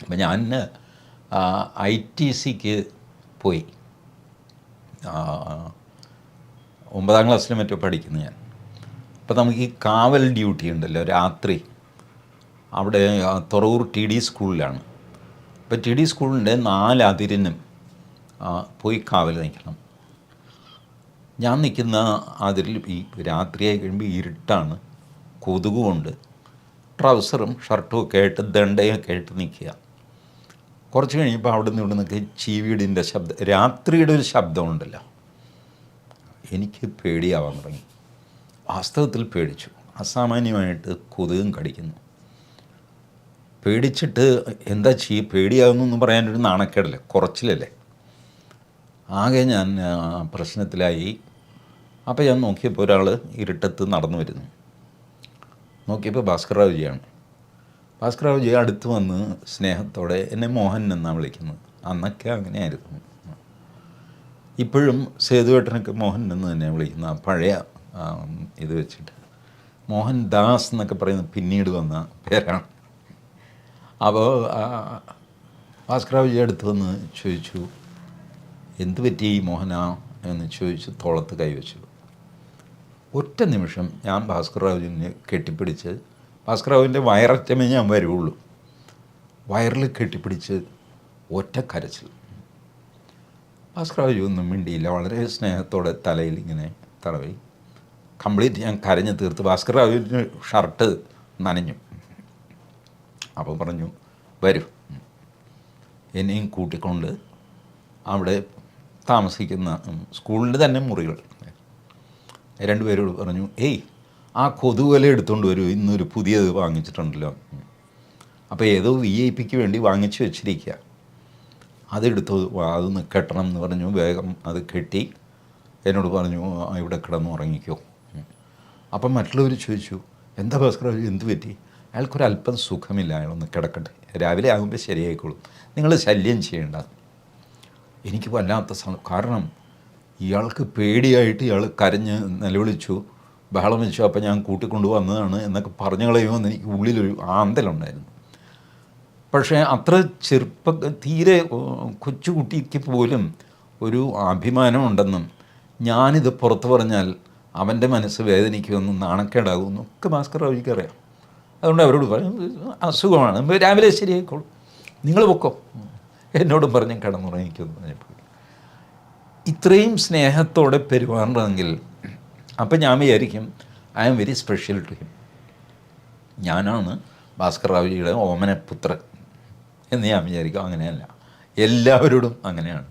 അപ്പം ഞാൻ I T സിക്ക് പോയി. ഒമ്പതാം ക്ലാസ്സിലും മറ്റോ പഠിക്കുന്നു ഞാൻ. അപ്പോൾ നമുക്ക് ഈ കാവൽ ഡ്യൂട്ടി ഉണ്ടല്ലോ രാത്രി. അവിടെ തുറവൂർ ടി ഡി സ്കൂളിലാണ്. അപ്പോൾ ടി ഡി സ്കൂളിന്റെ നാല് അതിരിനും പോയി കാവൽ നിൽക്കണം. ഞാൻ നിൽക്കുന്ന അതിരിൽ ഈ രാത്രിയായി കഴിയുമ്പോൾ ഇരുട്ടാണ്. കൊതുകുമുണ്ട്. ട്രൗസറും ഷർട്ടും ഒക്കെ ആയിട്ട് ദണ്ടയൊക്കെ ആയിട്ട് നിൽക്കുക. കുറച്ച് കഴിഞ്ഞപ്പോൾ അവിടെ നിന്ന് ഇവിടെ നിന്നൊക്കെ ചീവീടിന്റെ ശബ്ദം രാത്രിയുടെ ഒരു ശബ്ദമുണ്ടല്ലോ. എനിക്ക് പേടിയാവാൻ തുടങ്ങി. വാസ്തവത്തിൽ പേടിച്ചു. അസാമാന്യമായിട്ട് കൊതുകും കടിക്കുന്നു. പേടിച്ചിട്ട് എന്താ ചെയ്യ പേടിയാകുന്നു എന്ന് പറയാനൊരു നാണക്കേടല്ലേ? കുറച്ചിലല്ലേ? ആകെ ഞാൻ പ്രശ്നത്തിലായി. അപ്പോൾ ഞാൻ നോക്കിയപ്പോൾ ഒരാൾ ഇരുട്ടത്ത് നടന്നു വരുന്നു. നോക്കിയപ്പോൾ ഭാസ്കർറാവുജി അടുത്ത് വന്ന് സ്നേഹത്തോടെ എന്നെ മോഹൻ എന്നാണ് വിളിക്കുന്നത്. അന്നൊക്കെ അങ്ങനെയായിരുന്നു. ഇപ്പോഴും സേതുവേട്ടനൊക്കെ മോഹൻ എന്ന് തന്നെ വിളിക്കുന്ന പഴയ ഇത് വെച്ചിട്ട്. മോഹൻ ദാസ് എന്നൊക്കെ പറയുന്നത് പിന്നീട് വന്ന പേരാണ്. അപ്പോൾ ഭാസ്കറാവുജി അടുത്ത് വന്ന് ചോദിച്ചു എന്ത് പറ്റി മോഹന? എന്ന് ചോദിച്ച് തോളത്ത് കൈവച്ചു. ഒറ്റ നിമിഷം ഞാൻ ഭാസ്കർ റാവുജിനെ കെട്ടിപ്പിടിച്ച് ഭാസ്കർറാവുവിന്റെ വയററ്റമേ ഞാൻ വരുള്ളൂ വയറിൽ കെട്ടിപ്പിടിച്ച് ഒറ്റ കരച്ചിൽ. ഭാസ്കർറാവു ഒന്നും മിണ്ടിയില്ല. വളരെ സ്നേഹത്തോടെ തലയിൽ ഇങ്ങനെ തടവി. കംപ്ലീറ്റ് ഞാൻ കരഞ്ഞ് തീർത്ത് ഭാസ്കർറാവുവിന് ഷർട്ട് നനഞ്ഞു. അപ്പോൾ പറഞ്ഞു വരൂ. എന്നെയും കൂട്ടിക്കൊണ്ട് അവിടെ താമസിക്കുന്ന സ്കൂളിന്റെ തന്നെ മുറികൾ. രണ്ടുപേരോട് പറഞ്ഞു ഏയ് ആ കൊതുവല എടുത്തുകൊണ്ട് വരും. ഇന്നൊരു പുതിയത് വാങ്ങിച്ചിട്ടുണ്ടല്ലോ. അപ്പോൾ ഏതോ വി ഐ പിക്ക് വേണ്ടി വാങ്ങിച്ചു വെച്ചിരിക്കുക അതെടുത്ത് അതൊന്ന് കെട്ടണം എന്ന് പറഞ്ഞു. വേഗം അത് കെട്ടി എന്നോട് പറഞ്ഞു ഇവിടെ കിടന്ന് ഉറങ്ങിക്കോ. അപ്പം മറ്റുള്ളവർ ചോദിച്ചു എന്താ ഭാസ്കർ എന്ത് പറ്റി? അയാൾക്കൊരല്പം സുഖമില്ല. അയാളൊന്ന് കിടക്കട്ടെ. രാവിലെ ആകുമ്പോൾ ശരിയായിക്കോളും. നിങ്ങൾ ശല്യം ചെയ്യേണ്ട. എനിക്ക് വല്ലാത്ത കാരണം ഇയാൾക്ക് പേടിയായിട്ട് ഇയാൾ കരഞ്ഞ് നിലവിളിച്ചു. ബഹളം വെച്ചു. അപ്പം ഞാൻ കൂട്ടിക്കൊണ്ടു വന്നതാണ് എന്നൊക്കെ പറഞ്ഞു കളയുമെന്ന് എനിക്ക് ഉള്ളിലൊരു ആന്തലുണ്ടായിരുന്നു. പക്ഷേ അത്ര ചെറുപ്പ തീരെ കൊച്ചുകുട്ടിക്ക് പോലും ഒരു അഭിമാനമുണ്ടെന്നും ഞാനിത് പുറത്തു പറഞ്ഞാൽ അവന്റെ മനസ്സ് വേദനിക്കുമെന്നും നാണക്കേടാകുമെന്നും ഒക്കെ ഭാസ്കർ റാവുജിക്ക് അറിയാം. അതുകൊണ്ട് അവരോട് പറയും അസുഖമാണ്. രാവിലെ ശരിയായിക്കോളും നിങ്ങൾ പൊക്കോ. എന്നോടും പറഞ്ഞ് കിടന്നുറങ്ങിക്കുമെന്ന് പറഞ്ഞപ്പോൾ ഇത്രയും സ്നേഹത്തോടെ പെരുമാറണമെങ്കിൽ അപ്പം ഞാൻ വിചാരിക്കും I am very special to him ഞാനാണ് ഭാസ്കർ റാവുജിയുടെ ഓമനപുത്രൻ എന്ന് ഞാൻ വിചാരിക്കും അങ്ങനെയല്ല. എല്ലാവരോടും അങ്ങനെയാണ്.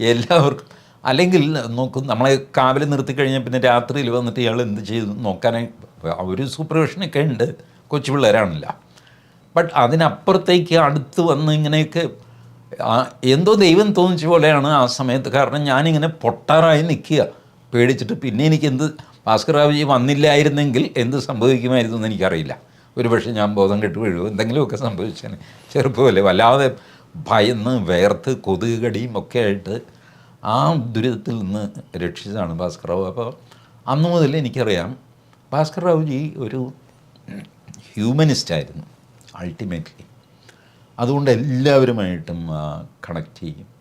എല്ലാവർക്കും അല്ലെങ്കിൽ നോക്കും നമ്മളെ കാവൽ നിർത്തി കഴിഞ്ഞാൽ പിന്നെ രാത്രിയിൽ വന്നിട്ട് ഇയാൾ എന്ത് ചെയ്തു നോക്കാനായി ഒരു സൂപ്പർവിഷനൊക്കെ ഉണ്ട് കൊച്ചു പിള്ളേരാണല്ല. ബട്ട് അതിനപ്പുറത്തേക്ക് അടുത്ത് വന്ന് ഇങ്ങനെയൊക്കെ എന്തോ ദൈവം തോന്നിച്ച പോലെയാണ് ആ സമയത്ത്. കാരണം ഞാനിങ്ങനെ പൊട്ടാറായി നിൽക്കുക. പേടിച്ചിട്ട് പിന്നെ എനിക്ക് എന്ത് ഭാസ്കർ റാവുജി വന്നില്ലായിരുന്നെങ്കിൽ എന്ത് സംഭവിക്കുമായിരുന്നു എന്ന് എനിക്കറിയില്ല. ഒരു പക്ഷേ ഞാൻ ബോധം കെട്ട് വീഴുമോ എന്തെങ്കിലുമൊക്കെ സംഭവിച്ചേനെ. ചെറുപ്പമല്ലേ? വല്ലാതെ ഭയന്ന് വേർത്ത് കൊതുക് കടിയും ഒക്കെ ആയിട്ട് ആ ദുരിതത്തിൽ നിന്ന് രക്ഷിച്ചതാണ് ഭാസ്കർ റാവു. അപ്പോൾ അന്നു മുതൽ എനിക്കറിയാം ഭാസ്കർ റാവുജി ഒരു ഹ്യൂമനിസ്റ്റ് ആയിരുന്നു അൾട്ടിമേറ്റ്ലി. അതുകൊണ്ട് എല്ലാവരുമായിട്ടും കണക്ട് ചെയ്യും.